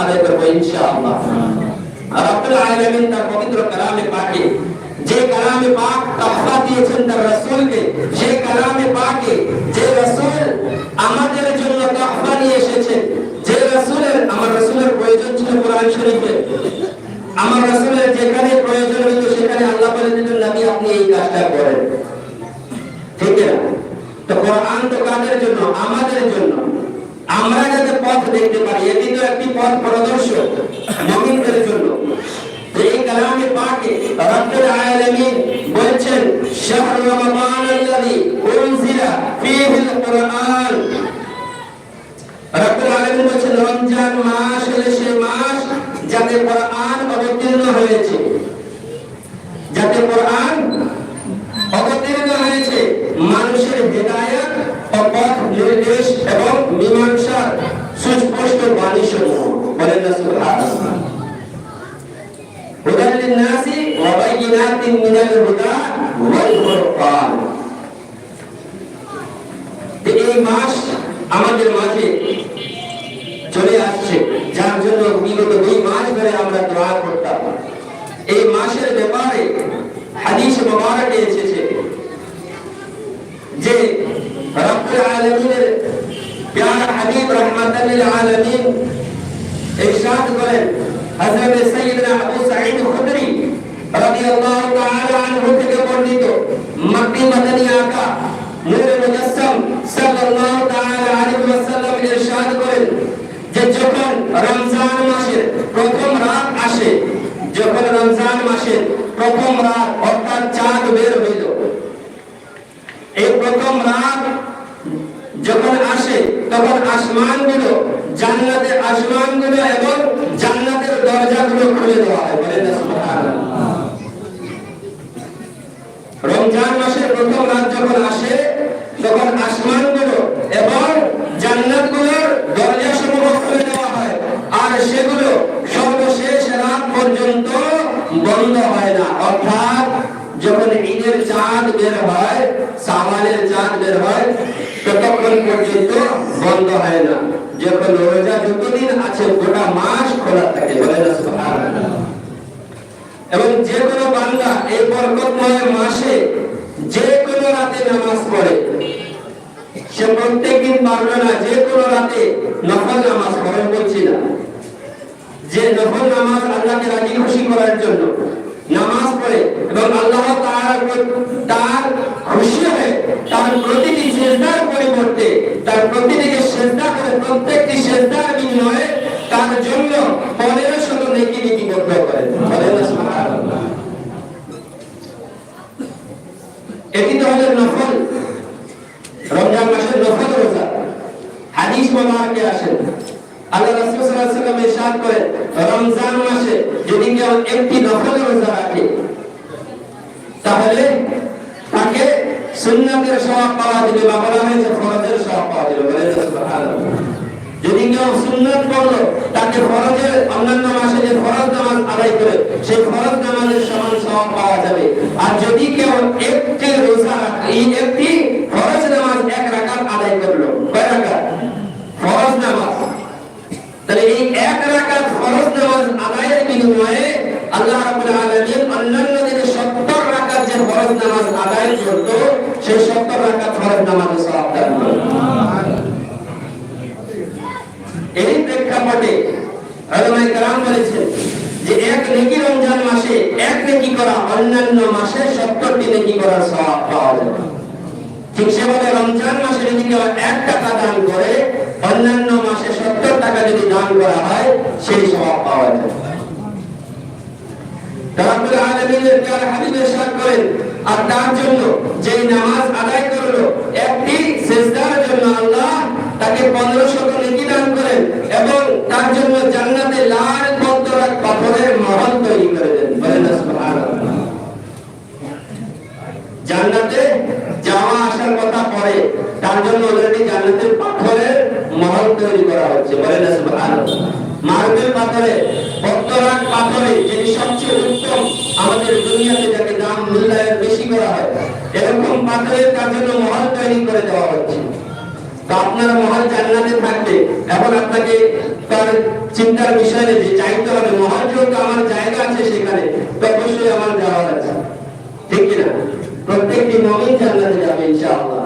আদায় করব ইনশাআল্লাহ। রব্বুল আলামিন তার পবিত্র কালামে পাকে, যে কালামে পাক তাফা দিয়েছেন তার রাসূলকে সেই কালামে পাকে, যে রাসূল আমাদের জন্য তাফা নিয়ে এসেছেন যে রাসূলের, আমার রাসূলের প্রয়োজন ছিল কোরআন শরীফে। আমার রাসূলের যেখানে প্রয়োজন হতো সেখানে আল্লাহ বলে দিলেন, নবী, আপনি এই কাজটা করেন। ঠিক না তো কোরআন তো কাদের জন্য? আমাদের জন্য। আমরা যাতে পথ দেখতে পারি, এটি তো একটি পথ প্রদর্শক, মুমিনদের জন্য। এই কালামে পাকে রব্বুল আলামিন রমাদান আল্লাযী উনজিলা ফীহিল কুরআন। রব্বুল আলামিন রমজান মাস হলো সেই মাস যাতে কোরআন অবতীর্ণ হয়েছে যাতে কোরআন অবতীর্ণ হয়েছে মানুষের হেদায়ত ও পথ নির্দেশ এবং মীমাংসার সুস্পষ্ট বাণী সমূহ বলেন না সুবহানাল্লাহ হুদাল লিন-নাসি ওয়া বাইয়িনাতিন মিনাল হুদা ওয়াল ফুরকান তো এই মাস আমাদের মাঝে চলে আসছে, যার জন্য বিগত দুই মাস ধরে আমরা দোয়া করতাম। এই মাসের ব্যাপারে হাদিস মোবারকে এসেছে যে রব্বুল আলামিনের প্যারা হাবিব রহমাতাল লিল আলামিন ইরশাদ করেন, হযরত সাইয়্যিদনা আবু সাঈদ খুদরি রাদিয়াল্লাহু তাআলা আনহু থেকে বর্ণিত মক্কি মাদানী আকা নূর মুজাসসাম সাল্লাল্লাহু তাআলা আলাইহি ওয়াসাল্লাম ইরশাদ করেন যে যখন রমজান মাসের প্রথম রাত আসে যখন রমজান মাসের প্রথম রাত অর্থাৎ চাঁদ বের হইল। এই প্রথম রাত যখন আসে, তখন আসমানগুলো জান্নাতের আসমানগুলো এবং জান্নাতের দরজাগুলো খুলে দেওয়া হয় বলেন না সুবহানাল্লাহ। রমজান মাসের প্রথম রাত যখন আসে তখন আসমানগুলো এবং জান্নাতগুলোর দরজাসমূহ খুলে দেওয়া হয় আর সেগুলো সর্বশেষ রাত পর্যন্ত বন্ধ হয় না অর্থাৎ যখন ঈদের চাঁদ বের হয় সামানের চাঁদ বের হয় ততক্ষণ পর্যন্ত বন্ধ হয় না। যখন রোজা যতদিন আছে, গোটা মাস খোলা থাকে, বলে। এবং যে কোনো বান্দা এই বরকতময় মাসে যে কোনো রাতে নামাজ পড়ে। সে প্রত্যেক দিন পারবে না যে কোনো রাতে নফল নামাজ পড়ে বলছি না। যে নফল নামাজ আল্লাহকে রাজি খুশি করার জন্য নামাজ পড়ে এবং আল্লাহ তার তার প্রতিটি সেজদার পরিবর্তে, তার প্রতিটিকে সেজদা করে প্রত্যেকটি সেজদার বিনিময়ে তার জন্য পনেরো শত নেকি লিপিবদ্ধ করেন বলেন না, সুবহানাল্লাহ। এটি তো হলো নফল। রমজান মাসের নফল রোজা। হাদিস মোবারকে আসেন। আল্লাহ রাসূল সাল্লাল্লাহু আলাইহি ওয়াসাল্লাম ইরশাদ রমজান মাসে যদি কেউ একটি নফল রোজা রাখে, তাহলে সুন্নাতের সওয়াব পাওয়া যাবে বা বলা হয়েছে ফরজের সওয়াব পাওয়া যাবে বলেন না সুবহানাল্লাহ। যদি কেউ সুন্নাত পড়ল তাকে ফরজের অন্যান্য মাসে যে ফরজ নামাজ আদায় করে, সেই ফরজ নামাজের সমান সওয়াব পাওয়া যাবে। আর যদি কেউ একটি রোজা, এই একটি ফরজ নামাজ এক রাকাত আদায় করল, কয় রাকাত? ফরজ নামাজ। তাহলে এই এক রাকাত ফরজ নামাজ আদায়ের বিনিময়ে আল্লাহ রাব্বুল আলামিন অন্যান্য দিনে 70 রাকাত যে ফরজ নামাজ আদায় 70 রাকাত ফরজ নামাজের সওয়াব দান এই প্রেক্ষাপটে আলমাই কালাম বলেছেন যে এক নেকি রমজান মাসে এক নেকি করা অন্যান্য মাসে সত্তরটি নেকি করার স্বভাব পাওয়া যায়। ঠিক সেভাবে রমজান মাসে যদি কেউ এক টাকা দান করে, অন্যান্য মাসে সত্তর টাকা যদি দান করা হয়, সেই স্বভাব পাওয়া যায়। রাব্বুল আলামিনের প্রিয় হাবিব করেন, আর তার জন্য যেই নামাজ আদায় করল একটি সিজদার জন্য আল্লাহ তাকে 1500 নেকি দান করেন এবং তার জন্য জান্নাতে লাল পদ্মরাগ পাথরের মহল তৈরি করে দেন বলেন না সুবহানাল্লাহ জান্নাতে যাওয়া আসার কথা পরে তার অলরেডি জান্নাতের পাথরের মহল তৈরি করা হচ্ছে বলেন সুবহানাল্লাহ। মার্বেল পাথরে পত্তরাগ পাথরে, যেটি সবচেয়ে উত্তম আমাদের দুনিয়াতে যাকে দাম মূল্যায়ন বেশি করা হয়, এরকম পাথরের তার জন্য মহল তৈরি করে দেওয়া হচ্ছে তো আপনার মহল জান্নাতে থাকবে এখন আপনাকে তার চিন্তার বিষয় যে চাইতে হবে। মহাজন তো আমার জায়গা আছে সেখানে, তো অবশ্যই আমার যাওয়ার আছে। ঠিক কিনা? প্রত্যেকটি মমিন জান্নাতে যাবে ইনশাআল্লাহ।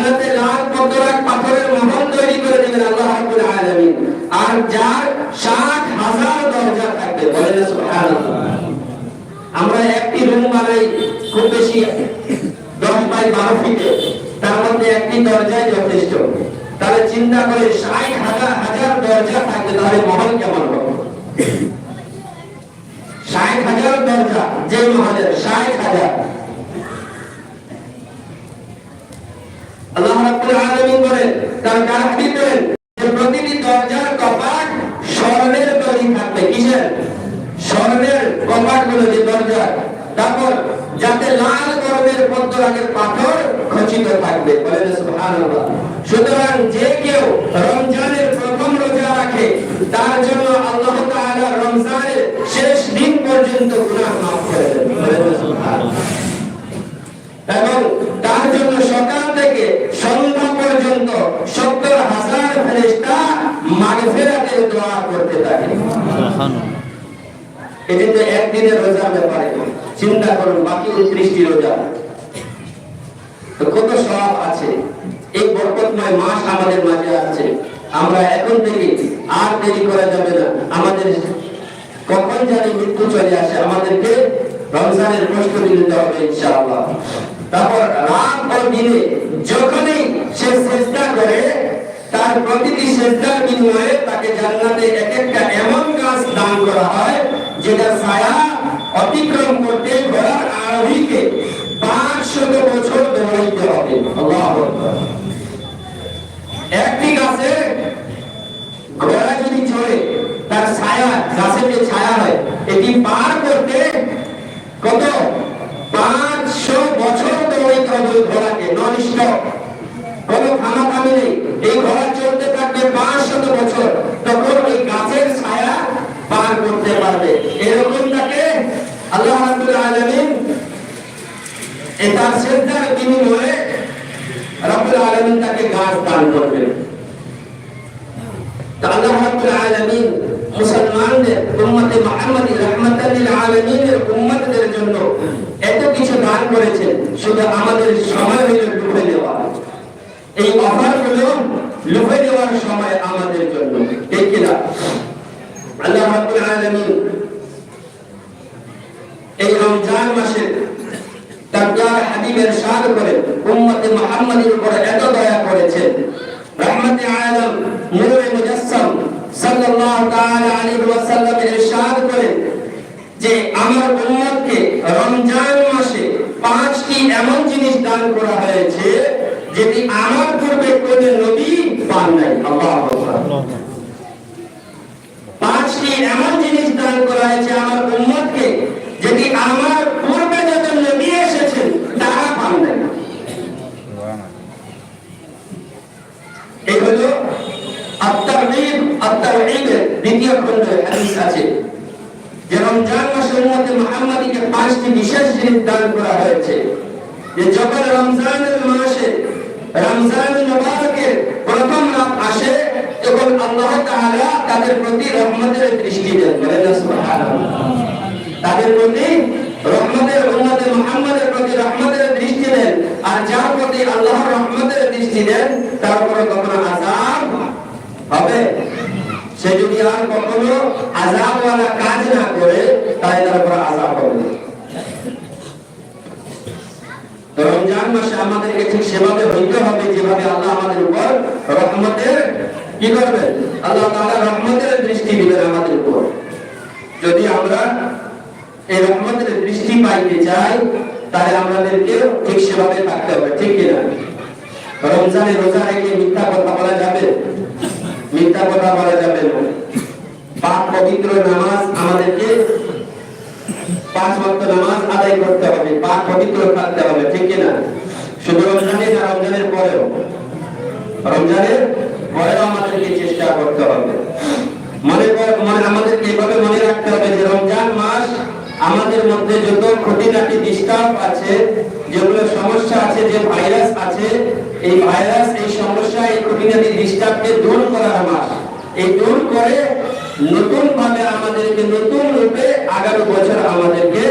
জান্নাতে লাখ কত পাথরের মহল তৈরি করে দেবেন আল্লাহ রাব্বুল আলামিন। আর যার ষাট হাজার দরজা থাকবে বলেন সুবহানাল্লাহ। আমরা একটি রুম বানাই খুব বেশি, দশ বাই বারো ফিটে। তার মধ্যে একটি দরজায় যথেষ্ট। তাহলে চিন্তা করে ষাট হাজার হাজার দরজা থাকবে, তাহলে মহল কেমন হবে? ষাট হাজার দরজা যে মহলের ষাট হাজার। আল্লাহ রাব্বুল আলামিন বলেন, তার গ্যারান্টি দেন যে প্রতিটি দরজার কপাট স্বর্ণের তৈরি থাকবে। কিসের? স্বর্ণের কপাটগুলো যে দরজা তারপর যাতে লাল বর্ণের পদ্মরাগের পাথর খচিত থাকবে। বলেন সুবহানাল্লাহ। সুতরাং যে কেউ রমজানের প্রথম রোজা রাখে, তার জন্য আল্লাহ তাআলা রমজানের শেষ দিন পর্যন্ত গুনাহ মাফ করে দেন বলেন সুবহানাল্লাহ এবং তার জন্য সকাল থেকে সন্ধ্যা পর্যন্ত সত্তর হাজার ফেরেশতা মাগফিরাতের দোয়া করতে থাকে। এটি তো একদিনের রোজার ব্যাপারে চিন্তা করুন বাকি উনত্রিশটি রোজা। কত সব আছে? এই বরকতময় মাস আমাদের মাঝে আছে। আমরা এখন থেকে আর দেরি করা যাবে না। আমাদের কখন জানি মৃত্যু চলে আসে। আমাদেরকে রমজানের প্রস্তুতি নিতে হবে ইনশাআল্লাহ। তারপর রাত ও দিনে যখনই সে চেষ্টা করে, তার প্রতিটি চেষ্টার বিনিময়ে তাকে জান্নাতে এক একটা এমন গাছ দান করা হয়, যেটা ছায়া অতিক্রম করতে ঘোড়ার আরোহীকে পাঁচশত বছর দৌড়াইতে হবে। একটি গাছে ঘোড়া যদি তার ছায়া গাছের যে ছায়া হয়, এটি পার করতে কত পাঁচশো বছর দৌড়াইতে হবে ওই ঘোড়াকে নন স্টপ কোনো থামাথামি নেই এই ঘোড়া চলতে থাকবে পাঁচশত বছর তখন ওই গাছের ছায়া পার করতে পারবে এরকম তাকে আল্লাহ রাব্বুল আলামিন এ তার শ্রদ্ধার বিনিময়ে রাব্বুল আলামিন তাকে গাছ দান করবেন। আল্লাহ রাব্বুল আলামিন মুসলমানদের, উম্মতে মুহাম্মদী রাহমাতাল লিল আলামিনের উম্মতদের জন্য এত কিছু দান করেছেন, শুধু আমাদের সময় হইল ডুবে দেওয়া এই অফারগুলো লুফে দেওয়ার সময় আমাদের জন্য। ঠিক কিনা আল্লাহ রাব্বুল আলামিন এই রমজান মাসে রমজান মাসে পাঁচটি এমন জিনিস দান করা হয়েছে যেটি আমার পূর্বে কোন নবী পাঁচটি এমন জিনিস দান করা হয়েছে আমার উম্মতকে যেটি আমার পূর্বে যত নবী এসেছেন তারা পান নাই এই হলো আত্মারবিব আত্মারবিবের দ্বিতীয় খণ্ডে হাদিস আছে যে আল্লাহ তাআলা তাদের প্রতি রহমতের দৃষ্টি দেন। তাদের প্রতি রহমতের উম্মতে প্রতি রহমতের দৃষ্টি দেন। আর যার প্রতি আল্লাহর রহমতের দৃষ্টি দেন, তার উপরে কখনো আযাব হবে। সে যদি আর কখনো আযাবওয়ালা কাজ না করে, তাহলে তার উপর আযাব হবে রমজান মাসে আমাদেরকে ঠিক সেভাবে হইতে হবে, যেভাবে আল্লাহ আমাদের উপর রহমতের কি আল্লাহ তাআলা রহমতের দৃষ্টি দিবেন আমাদের উপর। যদি আমরা এই রহমতের দৃষ্টি পাইতে চাই, তাহলে আমাদেরকে ঠিক সেভাবে থাকতে হবে, ঠিক কিনা? রমজানে রোজা রেখে মিথ্যা কথা বলা যাবে? মিথ্যা কথা যাবে না পবিত্র নামাজ আমাদেরকে পাঁচ ওয়াক্ত নামাজ আদায় করতে হবে পাক পবিত্র থাকতে হবে, ঠিক কিনা? শুধু রমজানে না, রমজানের পরেও। রমজানের পরেও আমাদেরকে চেষ্টা করতে হবে। মনে মনে আমাদেরকে এভাবে মনে রাখতে হবে যে রমজান মাস আমাদের মধ্যে যত খুঁটিনাটি ডিস্টার্ব আছে, যেগুলো সমস্যা আছে, যে ভাইরাস আছে এই ভাইরাস, এই সমস্যা, এই খুঁটিনাটি ডিস্টার্বকে দূর করার মাস। এই দূর করে নতুন ভাবে আমাদেরকে, নতুন রূপে আগামী বছর আমাদেরকে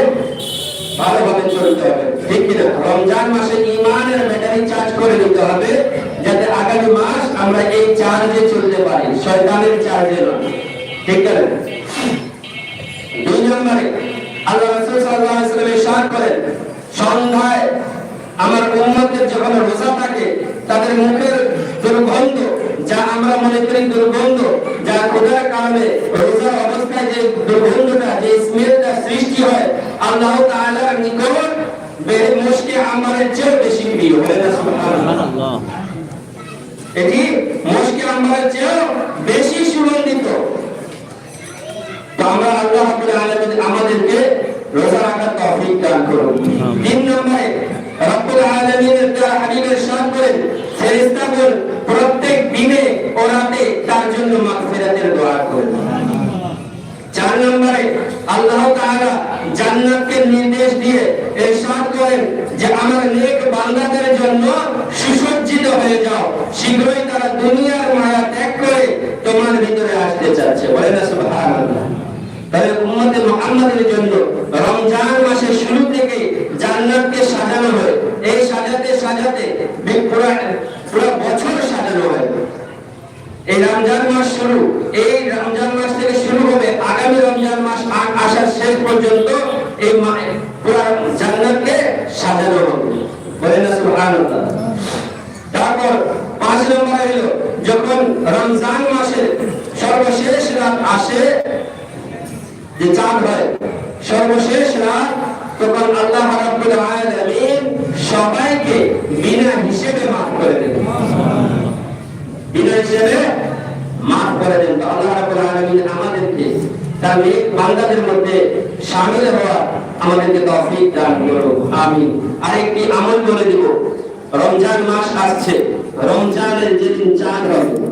ভালোভাবে চলতে হবে। ঠিক কিনা? রমজান মাসে ইমানের ব্যাটারি চার্জ করে নিতে হবে, যাতে আগামী মাস আমরা এই চার্জে চলতে পারি। শয়তানের চার্জে নয়। ঠিক আছে দুই নম্বরে, আল্লাহ রাসূল সাল্লাল্লাহু আলাইহি ওয়াসাল্লাম করেন, সন্ধ্যায় আমার উম্মতের যখন রোজা থাকে তাদের মুখের দুর্গন্ধ, যা আমরা মনে করি দুর্গন্ধ, যা খোদার কারণে রোজার অবস্থায় যে দুর্গন্ধটা, যে স্মেলটা সৃষ্টি হয়, আল্লাহ নিকট চেয়ে বেশি প্রিয় এটি চেয়ে বেশি সুগন্ধিত। আমরা আল্লাহ আলামিন আমাদেরকে রোজা রাখার তৌফিক দান করুন। তিন নম্বরে, রব্বুল আলামিনের দ্বারা হাবিবের শান করেন ফেরেশতাগণ প্রত্যেক দিনে ও রাতে তার জন্য মাগফিরাতের দোয়া করেন চার নম্বরে আল্লাহ তাআলা জান্নাতকে নির্দেশ দিয়ে ইরশাদ করেন যে, আমার নেক বান্দাদের জন্য সুসজ্জিত হয়ে যাও। শীঘ্রই তারা দুনিয়ার মায়া ত্যাগ করে তোমার ভিতরে আসতে চাচ্ছে। বলে সুবহানাল্লাহ। তাহলে উম্মতে মুহাম্মাদের জন্য রমজান মাসের শুরু থেকে জান্নাতকে সাজানো হয়। এই সাজাতে সাজাতে পুরো এই রমজান মাস শুরু, এই রমজান মাস থেকে শুরু হবে আগামী রমজান মাস আসার শেষ পর্যন্ত এই জান্নাতকে সাজানো হবে। সুবহানাল্লাহ। তারপর পাঁচ নম্বরে যখন রমজান মাসের সর্বশেষ রাত আসে, যে চাঁদ হয়, সর্বশেষ রাত, তখন আল্লাহ রাব্বুল আলামিন সবাইকে বিনা হিসেবে মাফ করে দেন। বিনা হিসেবে মাফ করে দেন। আল্লাহ আমাদেরকে, তার মধ্যে আমাদেরকে দান আরেকটি আমল বলে দিব। রমজান মাস আসছে। রমজানের যেদিন চাঁদ হবে